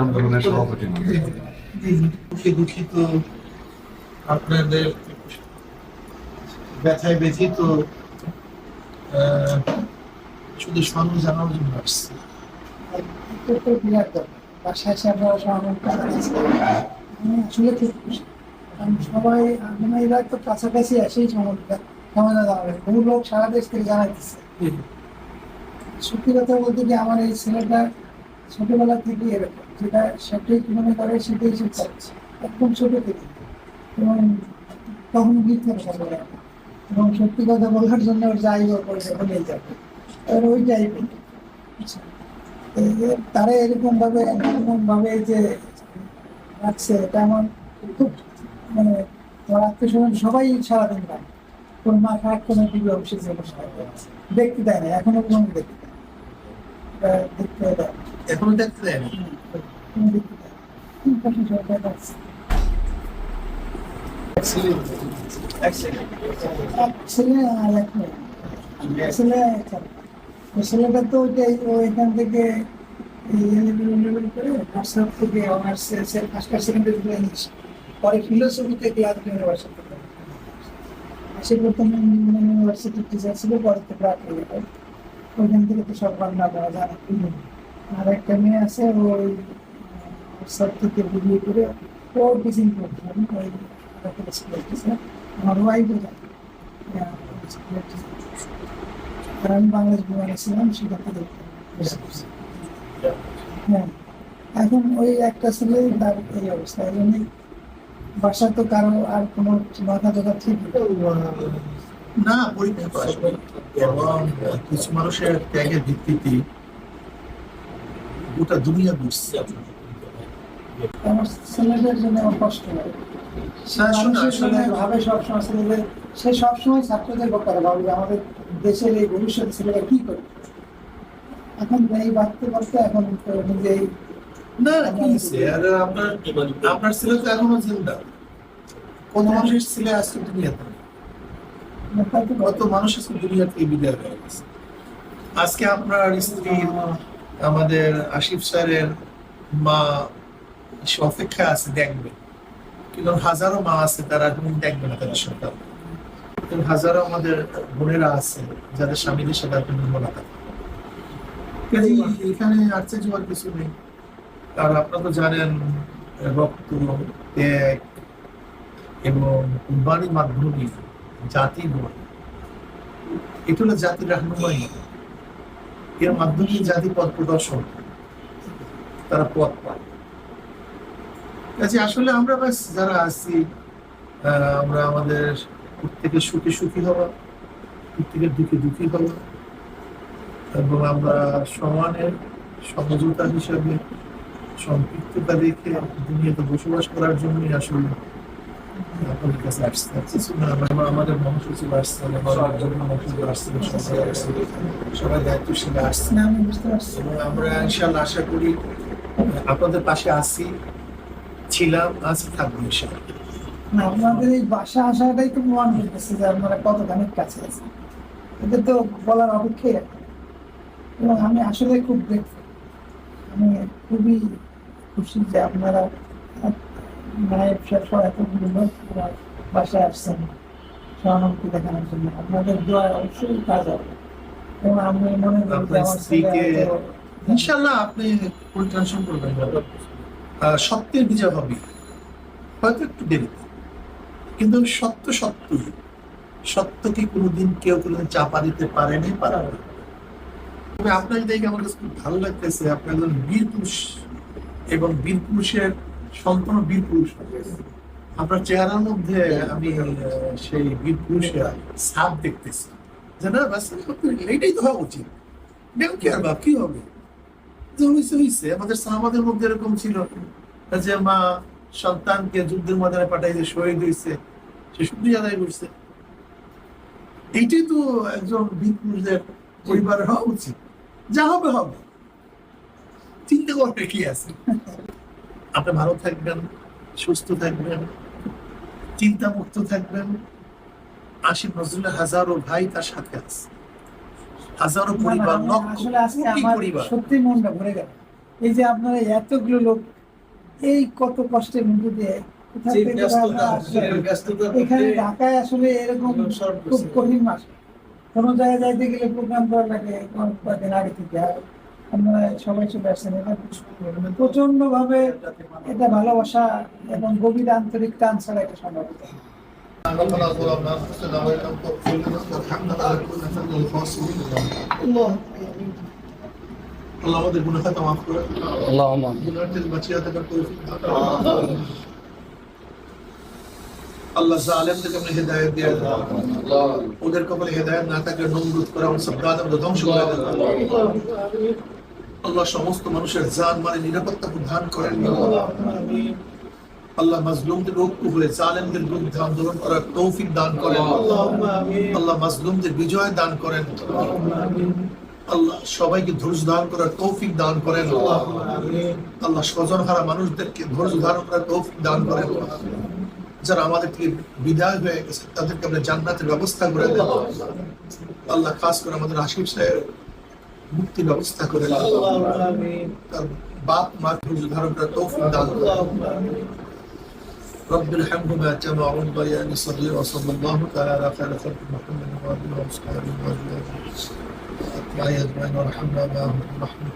আন্দোলনের সভাপতি দুঃখিত আপনাদের ব্যথায় ব্যথিত শুধু স্মরণ জানানোর জন্য আসছি বাসায় এসে আমরা আসলে খুব খুশি কারণ সবাই মানে এরা তো কাছাকাছি এসেই সমস্যা সমাধান জানাবে বহু লোক সারা দেশ থেকে জানাইতেছে। সত্যি কথা বলতে কি আমার এই ছেলেটা ছোটবেলা থেকে এরকম, যেটা সেটাই মনে করে, সেটাই সে চাচ্ছে একদম ছোট থেকে। এবং তখন মিথ্যে কথা বলে। এবং সত্যি কথা বলার জন্য ওর যাই হোক ওর হলেই যাবে এবার ওই টাইপের তারা এরকম ভাবে এরকম ভাবে যে রাখছে, এটা আমার খুব মানে আমার আত্মীয় স্বজন সবাই সারাদিন পায় কোন মা কোনো টিভি অফিসে যে বসে থাকে। দেখতে দেয় না এখনও দেখতে দেয়। দেখতে। এখনও দেখতে দেয় না দেখতে। সরকার আছে। ছেলেটা তো ওইটাই ও এখান থেকে লেভেল লেভেল করে নার্সার থেকে অনার্স ফার্স্ট ইয়ার ইংলিশ পরে ফিলোসফিতে ক্লাস ইউনিভার্সিটি সে প্রথম ইউনিভার্সিটির টিচার ছিল পরে তো প্রাক ওইখান থেকে তো সব বাংলা দেওয়া জানে আর একটা মেয়ে আছে ওই স্যার থেকে বিয়ে করে ও টিচিং করছে। ওই স্কুলের টিচার আমার ওয়াইফও জানে। আর আমি বাংলাদেশ বিমানে ছিলাম সেখান থেকে হ্যাঁ। এখন ওই একটা ছেলে তার এই অবস্থা। এই জন্যই বাসা তো কারও আর কোনো মাথা টাথা ঠিক না পরীক্ষা এবং কিছু মানুষের ত্যাগের ভিত্তিতে গোটা দুনিয়া বুঝছে আমার ছেলেদের জন্য আমার কষ্ট লাগে আসলে আসলে ভাবে সবসময় ছেলেদের সে সবসময় ছাত্রদের ব্যাপারে ভাবে আমাদের দেশের এই ভবিষ্যৎ ছেলেরা কি করবে। এখন এই ভাবতে ভাবতে এখন নিজেই না আপনার আপনার ছেলে তো এখনও জিন্দা। কত মানুষের ছেলে আসছে দুনিয়াতে কত মানুষ আজকে বিদায় হয়ে গেছে। আজকে আপনার স্ত্রী, আমাদের স্যারের মা সে অপেক্ষা আছে, দেখবে। কিন্তু হাজারো মা আছে, তারা এখন দেখবে না তাদের সন্তান হাজারো আমাদের বোনেরা আছে, যাদের স্বামীদের সাথে নির্মলতা কাজেই এখানে আসছে যাওয়ার কিছু নেই। আর আপনারা তো জানেন, রক্ত, ত্যাগ এবং কুরবানির মাধ্যমে জাতি গড়ে এটা হলো জাতির রাহনুমাই এর মাধ্যমে জাতি পথ প্রদর্শন তারা পথ পায়। কাজে আসলে আমরা ব্যাস যারা আছি আমরা আমাদের প্রত্যেকে সুখে সুখী হওয়া, প্রত্যেকের দুঃখে দুঃখী হওয়া, এবং আমরা সমানের সমঝোতা হিসাবে সম্পৃক্ততা রেখে দুনিয়াতে বসবাস করার জন্যই আসলে আসছে আর কিছু না আমরা আমাদের মহাসচিব আসছেন আমাদের জন্য মহাসচিব আসছেন সবাই আমি বুঝতে পারছি এবং আমরা আশা করি আপনাদের পাশে আছি ছিলাম আছি থাকব আপনাদের এই বাসা আসাটাই তো প্রমাণ করতেছে যে আপনারা কতখানি কাছে আছেন এদের তো বলার অপেক্ষাই এবং আমি আসলে খুব grateful। আমি খুবই খুশি যে আপনারা মায়ের সব এতগুলো লোক আমার বাসায় আসছেন সহানুভূতি দেখানোর জন্য। আপনাদের দোয়া অবশ্যই কাজ হবে। এবং আমি মনে করি আপনার ইনশাল্লাহ আপনি টেনশন করবেন। সত্যের বিজয় হবে। হয়তো একটু দেরিতে কিন্তু সত্য সত্যই সত্যকে কোনোদিন কেউ কোনোদিন চাপা দিতে পারেনি পারে না তবে আপনার দেখে আমার কাছে খুব ভালো লাগতেছে। আপনি একজন বীর পুরুষ এবং বীর পুরুষের সন্তান বীর পুরুষ আপনার চেহারার মধ্যে আমি সেই বীর পুরুষের ছাপ দেখতেছি। যে তো হওয়া উচিত। কি আর কি হবে? যে হয়েছে হয়েছে আমাদের সাহাবাদের মধ্যে এরকম ছিল। যে মা সন্তানকে যুদ্ধের ময়দানে পাঠাইছে শহীদ হয়েছে সে শুধুই আদায় করছে। এইটাই তো একজন বীর পুরুষদের পরিবারের হওয়া উচিত। যা হবে হবে। চিন্তা করবে কি আছে? আপনি ভালো থাকবেন সুস্থ থাকবেন চিন্তা মুক্ত থাকবেন। আসিফ নজরুলের হাজারো ভাই তার সাথে আছে। হাজারো পরিবার লক্ষ কোটি পরিবার। সত্যি মনটা ভরে গেল। এই যে আপনারা এতগুলো লোক এই কত কষ্টের মধ্যে দিয়ে এখানে ঢাকায় আসলে এরকম খুব কঠিন মাস। কোনো জায়গায় যাইতে গেলে প্রোগ্রাম করা লাগে কয়েকদিন আগে থেকে আমরা সবাই এটা ভালোবাসা এবং গভীর আন্তরিক টান ছাড়া এটা আল্লাহ আমাদের গুণে খাতা মাফ করে আল্লাহ আল্লাহ ওদের কপালে হেদায়ত না থাকলে নমরুদ করা সব গাদ ধ্বংস করে আল্লাহ সমস্ত মানুষের জান মানে নিরাপত্তা প্রদান করেন। আল্লাহ মাজলুমদের হয়ে জালেমদের বিরুদ্ধে আন্দোলন করার তৌফিক দান করেন। আল্লাহ মাজলুমদের বিজয় দান করেন। আল্লাহ সবাইকে ধৈর্য ধারণ করার তৌফিক দান করেন। আল্লাহ স্বজন হারা মানুষদেরকে ধৈর্য ধারণ করার তৌফিক দান করেন। যারা আমাদের থেকে বিদায় হয়ে গেছে, তাদেরকে আমরা জান্নাতের ব্যবস্থা করে দেন আল্লাহ, খাস করে আমাদের আশিফ সাহেব মুক্তি ব্যবস্থা করে দেন তার বাপ মা ধৈর্য ধারণ করার তৌফিক দান করেন رب ارحمهما كما ربياني صغيرا وصلى الله تعالى على خير خلق محمد وعلى اله وصحبه وازواجه أجمعين وارحمنا معهم رحمة